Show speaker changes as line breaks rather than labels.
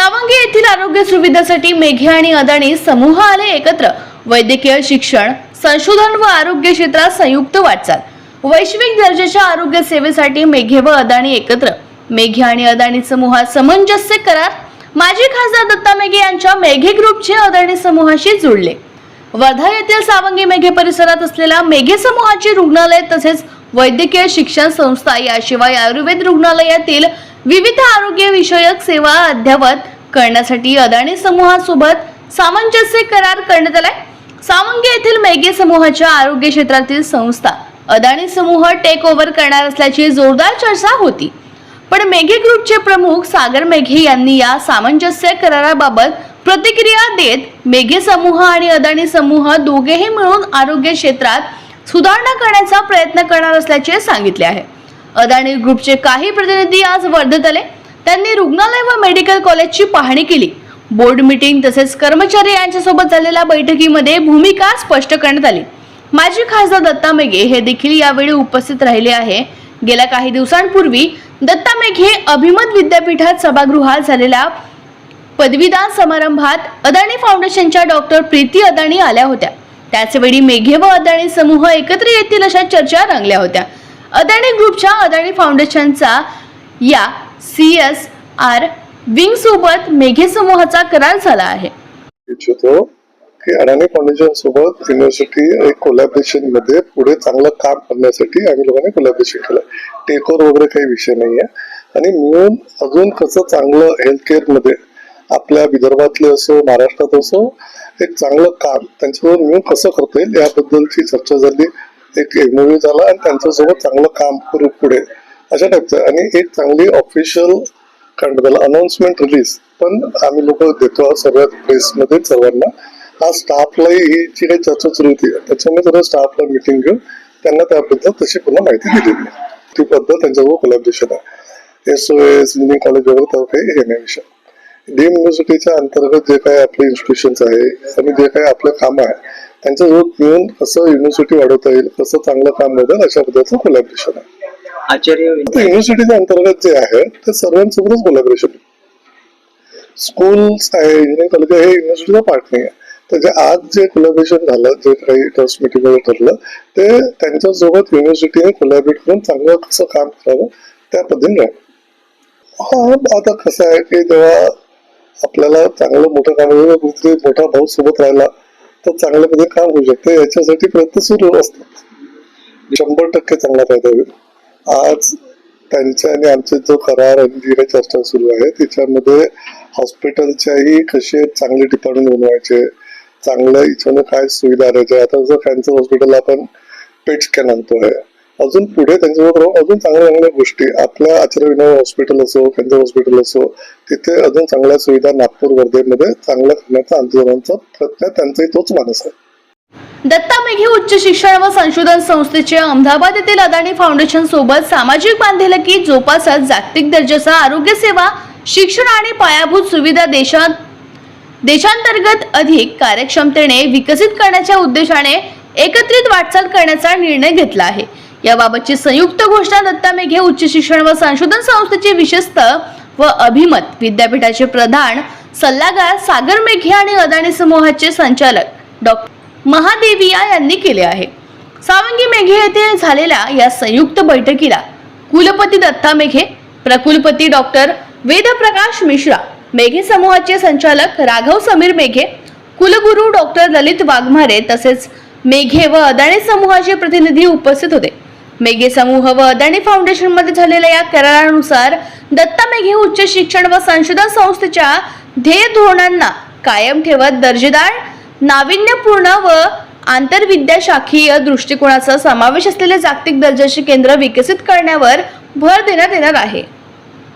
सावंगी येथील आरोग्य सुविधेसाठी मेघे आणि अदाणी समूह आले एकत्र. वैद्यकीय शिक्षण संशोधन व आरोग्य क्षेत्रात संयुक्त वाटचाल. वैश्विक दर्जाच्या आरोग्य सेवेसाठी मेघे व अदाणी एकत्र. मेघे आणि अदाणी समूहात सामंजस्य करार. माजी खासदार दत्ता मेघे यांच्या मेघे ग्रुपचे अदाणी समूहाशी जुळले. वर्धा येथील सावंगी मेघे परिसरात असलेल्या मेघे समूहाची रुग्णालय तसेच वैद्यकीय शिक्षण संस्था याशिवाय आयुर्वेद रुग्णालयातील विविध आरोग्य विषयक सेवा अद्ययावत करण्यासाठी अदानी समूहासोबत सामंजस्य करार करण्यात आलाय. सावंगी येथील मेघे समूहाच्या आरोग्य क्षेत्रातील संस्था अदानी समूह टेक ओव्हर करणार असल्याची जोरदार चर्चा होती. पण मेघे ग्रुपचे प्रमुख सागर मेघे यांनी या सामंजस्य कराराबाबत प्रतिक्रिया देत मेघे समूह आणि अदानी समूह दोघेही मिळून आरोग्य क्षेत्रात सुधारणा करण्याचा प्रयत्न करणार असल्याचे सांगितले आहे. अदानी ग्रुपचे काही प्रतिनिधी आज वर्धेत आले. त्यांनी रुग्णालय व मेडिकल कॉलेजची पाहणी केली. बोर्ड मीटिंग तसेच कर्मचारी यांच्यासोबत झालेल्या बैठकीमध्ये भूमिका स्पष्ट करण्यात आली. माजी खासदार दत्ता मेघे हे देखील यावेळी उपस्थित राहिले आहे. गेल्या काही दिवसांपूर्वी दत्ता मेघे अभिमत विद्यापीठात सभागृहात झालेल्या पदवीदान समारंभात अदानी फाउंडेशनच्या डॉक्टर प्रीती अदानी आल्या होत्या. त्याचवेळी मेघे व अदानी समूह एकत्र येतील अशा चर्चा रंगल्या होत्या. अदाणी ग्रुपच्या अदानी फाउंडेशनचा या सी एस आर विंग सोबत मेघे समूहाचा करार झाला आहे.
इच्छितो की अडाणी फाउंडेशन सोबत युनिव्हर्सिटी एक कोलॅबरेशनमध्ये पुढे चांगलं काम करण्यासाठी आम्ही लोकांनी कोलॅबरेशन केलं. टेकओव्हर वगैरे काही विषय नाहीये. आणि मिळून अजून कसं चांगलं हेल्थकेअरमध्ये आपल्या विदर्भातले असो महाराष्ट्रात असो एक चांगलं काम त्यांच्याबरोबर मिळून कसं करता येईल याबद्दलची चर्चा झाली. एक एमओव्ही झाला आणि त्यांच्यासोबत चांगलं काम करू पुढे. अशा टाईपचं. आणि एक चांगली ऑफिशियल कारण त्याला अनाउन्समेंट रिलीज पण आम्ही लोक देतो सगळ्यात प्रेसमध्ये सर्वांना. हा स्टाफलाही ही जी काही चर्चा सुरू होती त्याच्यामुळे सर्व स्टाफला मिटिंग घेऊन त्यांना त्याबद्दल तशी पुन्हा माहिती दिलेली ती पद्धत त्यांच्याजवळ कोलॅबरेशन आहे. S O S engineering college वगैरे तर्फे काही हे नाही डीम युनिव्हर्सिटीच्या अंतर्गत जे काही आपले इन्स्टिट्यूशन्स आहे आणि जे काही आपलं काम आहे त्यांच्याजवळ मिळून कसं युनिव्हर्सिटी वाढवता येईल कसं चांगलं काम मिळेल अशा पद्धतीचं कोलॅबरेशन आहे.
आचार्य
आता युनिव्हर्सिटीच्या अंतर्गत जे आहे ते सर्वांसोबतच कोलॅबरेशन स्कूल्स आहे इंजिनिअरिंग कॉलेज हे युनिव्हर्सिटीचा पार्ट नाही आहे. जे आज जे कोलॅबरेशन झालं जे काही ट्रस्ट मिटिंग ठरलं ते त्यांच्यासोबत युनिव्हर्सिटीने कोलॅबरेट करून चांगलं कसं काम करावं त्या पद्धतीने हा आता कसं आहे की जेव्हा आपल्याला चांगलं मोठं काम कुठेतरी मोठा भाऊ सोबत राहिला तर चांगल्या पद्धतीने म्हणजे काम होऊ शकते. याच्यासाठी प्रयत्न सुरू असतात. शंभर टक्के चांगला फायदा होईल. आज त्यांच्या आणि आमचे जो करार आणि जी काही चर्चा सुरू आहे त्याच्यामध्ये हॉस्पिटलच्याही कसे चांगले डिपार्टमेंट बनवायचे चांगलं इच्छानं काय सुविधा राहायच्या आता जर कॅन्सर हॉस्पिटल आपण पेट स्कॅन आहे अजून पुढे त्यांच्याबरोबर राहून अजून चांगल्या चांगल्या गोष्टी आपल्या आचार्य विनोद हॉस्पिटल असो केंद्र हॉस्पिटल असो तिथे अजून चांगल्या सुविधा नागपूर वर्धेमध्ये चांगल्या करण्याचा आंदोलनाचा प्रयत्न त्यांचाही तोच मानस आहे.
दत्ता मेघे उच्च शिक्षण व संशोधन संस्थेचे अहमदाबाद येथील अदानी फाउंडेशन सोबत सामाजिक बांधिलकी जोपासत जागतिक दर्जाचा आरोग्य सेवा शिक्षण आणि पायाभूत सुविधा देशात देशांतर्गत अधिक कार्यक्षमतेने विकसित करण्याच्या उद्देशाने एकत्रित वाटचाल करण्याचा निर्णय घेतला आहे. याबाबतची संयुक्त घोषणा दत्ता मेघे उच्च शिक्षण व संशोधन संस्थेचे विशेषत व अभिमत विद्यापीठाचे प्रधान सल्लागार सागर मेघे आणि अदानी समूहाचे संचालक डॉक्टर महादेविया यांनी केले आहे. सावंगी मेघे येथे झालेल्या या संयुक्त बैठकीला कुलपती दत्ता मेघे प्रकुलपती डॉक्टर वेदप्रकाश मिश्रा मेघे समूहाचे संचालक राघव समीर मेघे कुलगुरू डॉक्टर ललित वाघमारे तसेच मेघे व अदाणी समूहाचे प्रतिनिधी उपस्थित होते. मेघे समूह व अदाणी फाउंडेशनमध्ये झालेल्या या करारानुसार दत्ता मेघे उच्च शिक्षण व संशोधन संस्थेच्या ध्येय धोरणांना कायम ठेवत दर्जेदार नाविन्यपूर्ण व आंतरविद्याशाखीय दृष्टिकोनाचा समावेश असलेले जागतिक दर्जाचे केंद्र विकसित करण्यावर भर देण्यात येणार आहे.